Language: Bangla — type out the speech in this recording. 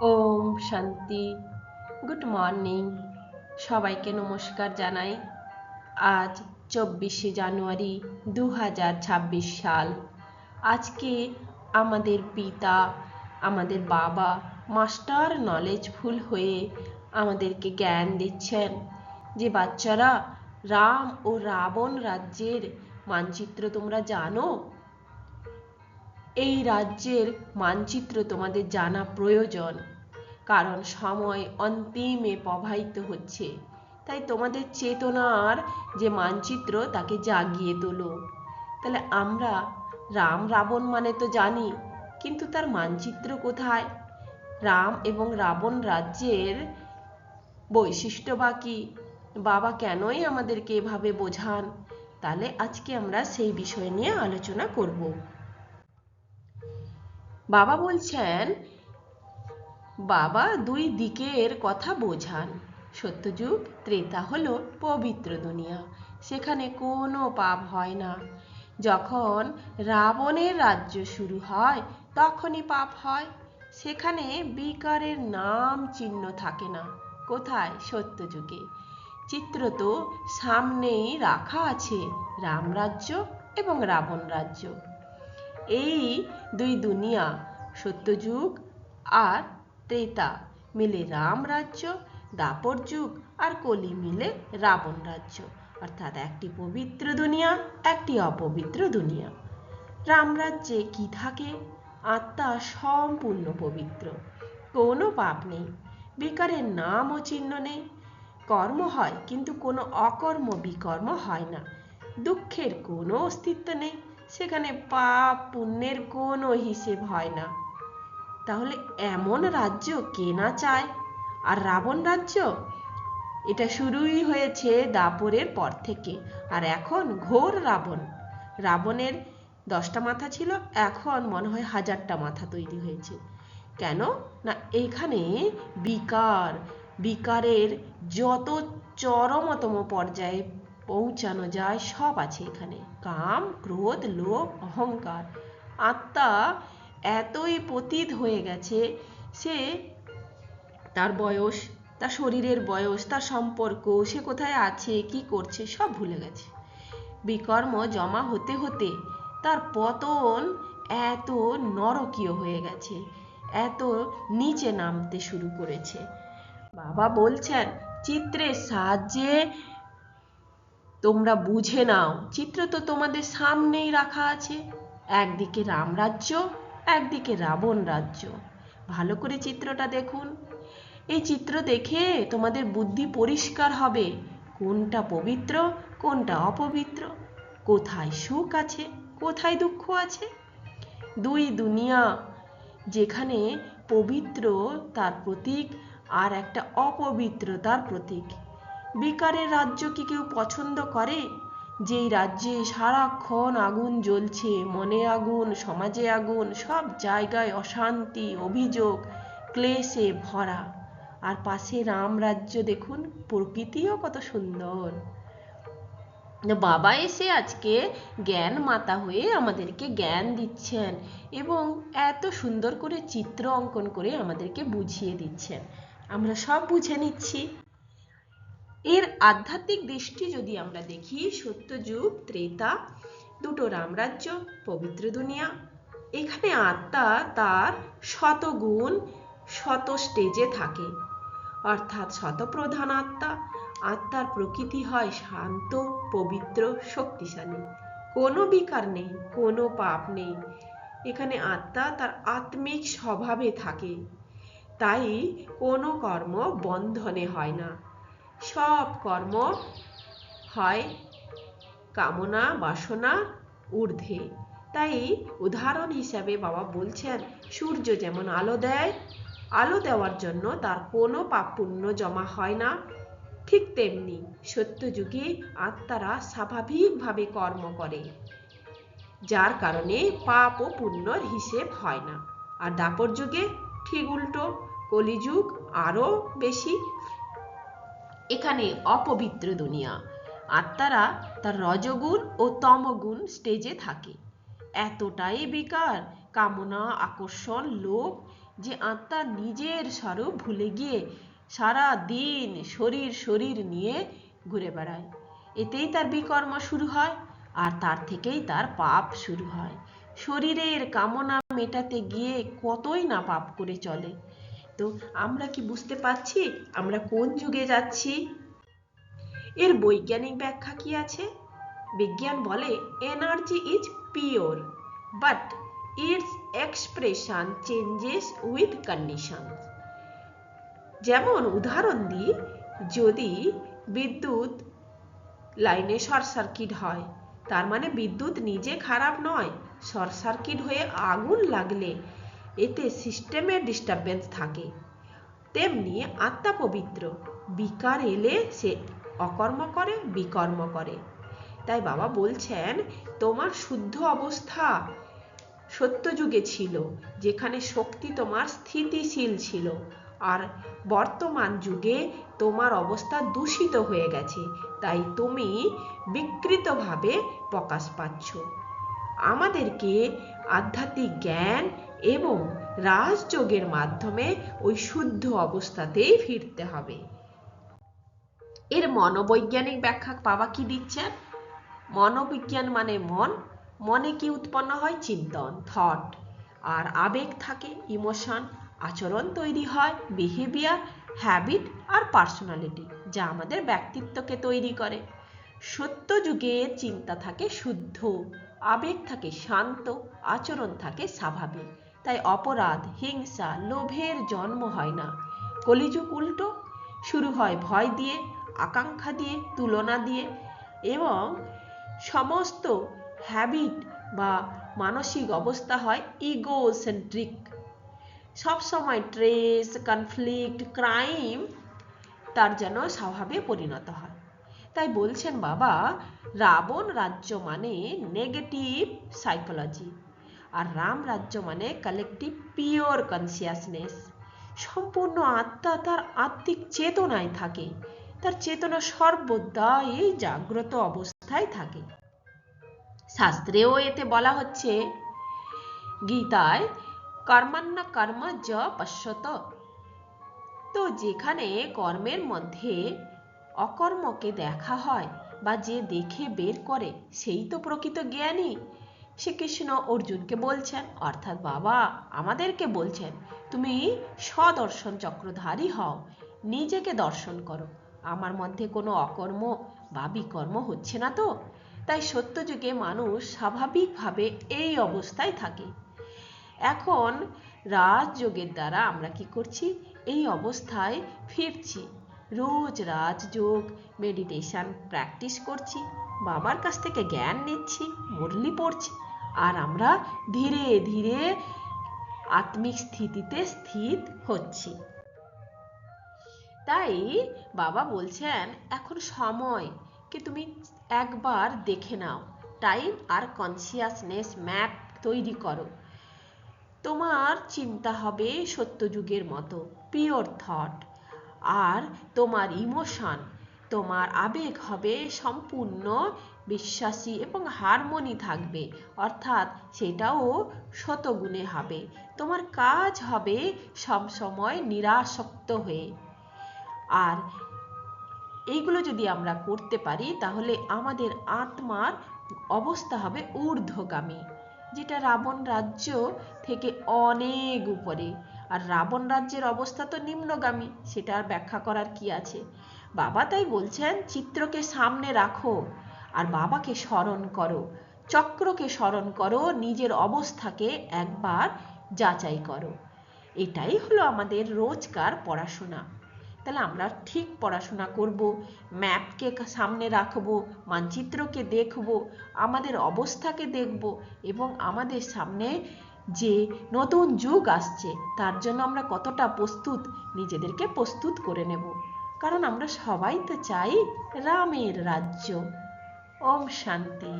ওম শান্তি। Good morning. সবাইকে নমস্কার জানাই। আজ চব্বিশে জানুয়ারি দু হাজার ছাব্বিশ সাল। আজকে আমাদের পিতা, আমাদের বাবা মাস্টার নলেজফুল হয়ে আমাদেরকে জ্ঞান দিচ্ছেন যে, বাচ্চারা, রাম ও রাবণ রাজ্যের মানচিত্র তোমরা জানো? এই রাজ্যের মানচিত্র তোমাদের জানা প্রয়োজন, কারণ সময় অন্তিমে প্রবাহিত হচ্ছে। তাই তোমাদের চেতনার যে মানচিত্র, তাকে জাগিয়ে তোলো। তাহলে আমরা রাম রাবণ মানে তো জানি, কিন্তু তার মানচিত্র কোথায়? রাম এবং রাবণ রাজ্যের বৈশিষ্ট্য বা কি? বাবা কেনই আমাদেরকে এভাবে বোঝান? তাহলে আজকে আমরা সেই বিষয় নিয়ে আলোচনা করব। বাবা বলছেন, বাবা দুই দিকের কথা বোঝান। সত্যযুগ, ত্রেতা হলো পবিত্র দুনিয়া। সেখানে কোনো পাপ হয় না। যখন রাবণের রাজ্য শুরু হয়, তখনই পাপ হয়। সেখানে বিকারের নাম চিহ্ন থাকে না। কোথায়? সত্যযুগে। চিত্র তো সামনেই রাখা আছে। রামরাজ্য এবং রাবণ রাজ্য। এই দুই দুনিয়া, সত্যযুগ আর ত্রেতা। মিলে রাম রাজ্য, দাপর যুগ আর কলি মিলে রাবণ রাজ্য। অর্থাৎ একটি পবিত্র দুনিয়া, একটি অপবিত্র দুনিয়া। রামরাজ্যে কি থাকে? আত্মা সম্পূর্ণ পবিত্র। কোনো পাপ নেই, বিকারের নাম ও চিহ্ন নেই। কর্ম হয়, কিন্তু কোনো অকর্ম বিকর্ম হয় না। দুঃখের কোনো অস্তিত্ব নেই। সেখানে পাপ, পুণ্যের কোনো হিসেব হয় না। তাহলে এমন রাজ্য কে না চায়? আর রাবণ রাজ্য? এটা শুরুই হয়েছে দাপরের পর থেকে, আর এখন ঘোর রাবণ। রাবণের দশটা মাথা ছিল, এখন মনে হয় হাজারটা মাথা তৈরি হয়েছে। কেন? না, এখানে বিকার, বিকারের যত চরমতম পর্যায়ে পৌঁছানো যায়, সব আছে এখানে। কাম, ক্রোধ, লোভ, অহংকার। আত্মা এতই পতীত হয়ে গেছে, সে তার বয়স, তার শরীরের বয়স, তার সম্পর্ক, সে কোথায় আছে, কি করছে, সব ভুলে গেছে। বিকর্ম জমা হতে হতে তার পতন এত নরকীয় হয়ে গেছে, এত নিচে নামতে শুরু করেছে। বাবা বলছেন, চিত্রের সাহায্যে তোমরা বুঝে নাও, চিত্র তো তোমাদের সামনেই রাখা আছে। একদিকে রামরাজ্য একদিকে রাবণ রাজ্য। ভালো করে চিত্রটা দেখুন। এই চিত্র দেখে তোমাদের বুদ্ধি পরিষ্কার হবে, কোনটা পবিত্র, কোনটা অপবিত্র, কোথায় সুখ আছে, কোথায় দুঃখ আছে। দুই দুনিয়া, যেখানে পবিত্র তার প্রতীক আর একটা অপবিত্রতার প্রতীক। বিকারের রাজ্য কি কেউ পছন্দ করে? যেই রাজ্যে সারাক্ষণ আগুন জ্বলছে, মনে আগুন, সমাজে আগুন, সব জায়গায় অশান্তি, অভিযোগ, ক্লেশে ভরা। আর পাশে রাম রাজ্য দেখুন, প্রকৃতিও কত সুন্দর। বাবা এসে আজকে জ্ঞান মাতা হয়ে আমাদেরকে জ্ঞান দিচ্ছেন এবং এত সুন্দর করে চিত্র অঙ্কন করে আমাদেরকে বুঝিয়ে দিচ্ছেন। আমরা সব বুঝে নিচ্ছি। এর আধ্যাত্মিক দৃষ্টি যদি আমরা দেখি, সত্যযুগ, ত্রেতা, দুটো রামরাজ্য, পবিত্র দুনিয়া। এখানে আত্মা তার শতগুণ শত স্টেজে থাকে। অর্থাৎ শতপ্রধান আত্মা। আত্মার প্রকৃতি হয় শান্ত, পবিত্র, শক্তিশালী। কোনো বিকার নেই, কোনো পাপ নেই। এখানে আত্মা তার আত্মিক স্বভাবে থাকে। তাই কোনো কর্ম বন্ধনে হয় না। সব কর্ম হয় কামনা, বাসনা, ঊর্ধ্বে। তাই উদাহরণ হিসাবে বাবা বলছেন, সূর্য যেমন আলো দেয়, আলো দেওয়ার জন্য তার কোনো পাপ পুণ্য জমা হয় না। ঠিক তেমনি সত্যযুগে আত্মারা স্বাভাবিকভাবে কর্ম করে, যার কারণে পাপ ও পুণ্যর হিসেব হয় না। আর দাপর যুগে ঠিক উল্টো, কলিযুগ আরও বেশি। এখানে অপবিত্র দুনিয়া। আত্মারা তার রজগুণ ও তমগুণ স্টেজে থাকে। এতটাই বিকার, কামনা, আকর্ষণ, লোভ যে আত্মা নিজের স্বরূপ ভুলে গিয়ে সারা দিন শরীর শরীর নিয়ে ঘুরে বেড়ায়। এতেই তার বিকর্ম শুরু হয় আর তার থেকেই তার পাপ শুরু হয়। শরীরের কামনা মেটাতে গিয়ে কতই না পাপ করে চলে। তো আমরা কি বুঝতে পারছি? আমরা কোন যুগে যাচ্ছি? এর বৈজ্ঞানিক ব্যাখ্যা কি আছে? বিজ্ঞান বলে energy is pure, but it's expression changes with condition যেমন উদাহরণ দিই, যদি বিদ্যুৎ লাইনে শর্ট সার্কিট হয়, তার মানে বিদ্যুৎ নিজে খারাপ নয়, শর্ট সার্কিট হয়ে আগুন লাগলে এতে সিস্টেমের ডিস্টারবেন্স থাকে। তেমনি আত্মা পবিত্র। বিকার এলে সে অকর্ম করে, বিকর্ম করে। তাই বাবা বলছেন, তোমার শুদ্ধ অবস্থা সত্যযুগে ছিল, যেখানে শক্তি তোমার স্থিতিশীল ছিল। আর বর্তমান যুগে তোমার অবস্থা দূষিত হয়ে গেছে, তাই তুমি বিকৃতভাবে প্রকাশ পাচ্ছ। আমাদেরকে আধ্যাত্মিক জ্ঞান এবং রাজযোগের মাধ্যমে ওই শুদ্ধ অবস্থাতেই ফিরতে হবে। এর মনোবৈজ্ঞানিক ব্যাখ্যা বাবা কি দিচ্ছেন? মনোবিজ্ঞান মানে মন, মনে কি উৎপন্ন হয়? চিন্তন থট আর আবেগ থাকে ইমোশন আচরণ তৈরি হয় বিহেভিয়ার হ্যাবিট আর পার্সোনালিটি যা আমাদের ব্যক্তিত্বকে তৈরি করে। সত্য যুগে চিন্তা থাকে শুদ্ধ, আবেগ থাকে শান্ত, আচরণ থাকে স্বাভাবিক। তাই অপরাধ, হিংসা, লোভের জন্ম হয় না। কলিযুগ উল্টো, শুরু হয় ভয় দিয়ে, আকাঙ্ক্ষা দিয়ে, তুলনা দিয়ে এবং সমস্ত হ্যাবিট বা মানসিক অবস্থা হয় ইগো সেন্ট্রিক সবসময় ট্রেস কনফ্লিক্ট ক্রাইম তার যেন স্বভাবে পরিণত হয়। তাই বলছেন বাবা, রাবণ রাজ্য মানে নেগেটিভ সাইকোলজি আর রাম রাজ্য মানে কালেকটিভ পিওর কনসিয়াসনেস সম্পূর্ণ আত্মা তার আত্মিক চেতনায় থাকে। তার চেতনা সর্বদা এই জাগ্রত অবস্থায় থাকে। শাস্ত্রেও এতে বলা হচ্ছে, গীতায় কর্মান্ন কর্ম য পশ্যত। তো যেখানে কর্মের মধ্যে অকর্মকে দেখা হয় বা যে দেখে বের করে, সেই তো প্রকৃত জ্ঞানী। শ্রীকৃষ্ণ অর্জুনকে বলছেন, অর্থাৎ বাবা, আমাদেরকে বলছেন, তুমি স্বদর্শন চক্রধারী হও, নিজেকে দর্শন করো। আমার মধ্যে কোনো অকর্ম বা বিকর্ম হচ্ছে না তো? তাই সত্যযুগে মানুষ স্বাভাবিকভাবে এই অবস্থায় থাকে। এখন রাজযোগের দ্বারা আমরা কি করছি? এই অবস্থায় ফিরছি। রোজ রাজযোগ মেডিটেশন প্র্যাকটিস করছি। বাবার কাছ থেকে জ্ঞান নিচ্ছি, মুরলি পড়ছি। আর আমরা ধীরে ধীরে আত্মিক স্থিতিতে স্থির হচ্ছি। তাই বাবা বলছেন, এখন সময়, কি তুমি একবার দেখে নাও। টাইম আর কনসিয়াসনেস ম্যাপ তৈরি করো। তোমার চিন্তা হবে সত্যযুগের মতো পিওর থট আর তোমার ইমোশন তোমার আবেগ হবে সম্পূর্ণ বিশ্বাসী এবং হারমোনি থাকবে। অর্থাৎ সেটাও শতগুণে হবে। তোমার কাজ হবে সব সময় নিরাসক্ত হয়ে। আর এইগুলো যদি আমরা করতে পারি, তাহলে আমাদের আত্মার অবস্থা হবে ঊর্ধ্বগামী, যেটা রাবণ রাজ্য থেকে অনেক উপরে। আর রাবণ রাজ্যের অবস্থা তো নিম্নগামী সেটা ব্যাখ্যা করার কি আছে? বাবা তাই বলছেন, চিত্রকে সামনে রাখো। আর বাবাকে স্মরণ করো, চক্রকে স্মরণ করো, নিজের অবস্থাকে একবার যাচাই করো। এটাই হলো আমাদের রোজকার পড়াশোনা। তাহলে আমরা ঠিক পড়াশোনা করব, ম্যাপকে সামনে রাখব, মানচিত্রকে দেখব, আমাদের অবস্থাকে দেখব এবং আমাদের সামনে যে নতুন যুগ আসছে, তার জন্য আমরা কতটা প্রস্তুত, নিজেদেরকে প্রস্তুত করে নেব। কারণ আমরা সবাই তো চাই রামের রাজ্য। ওম শান্তি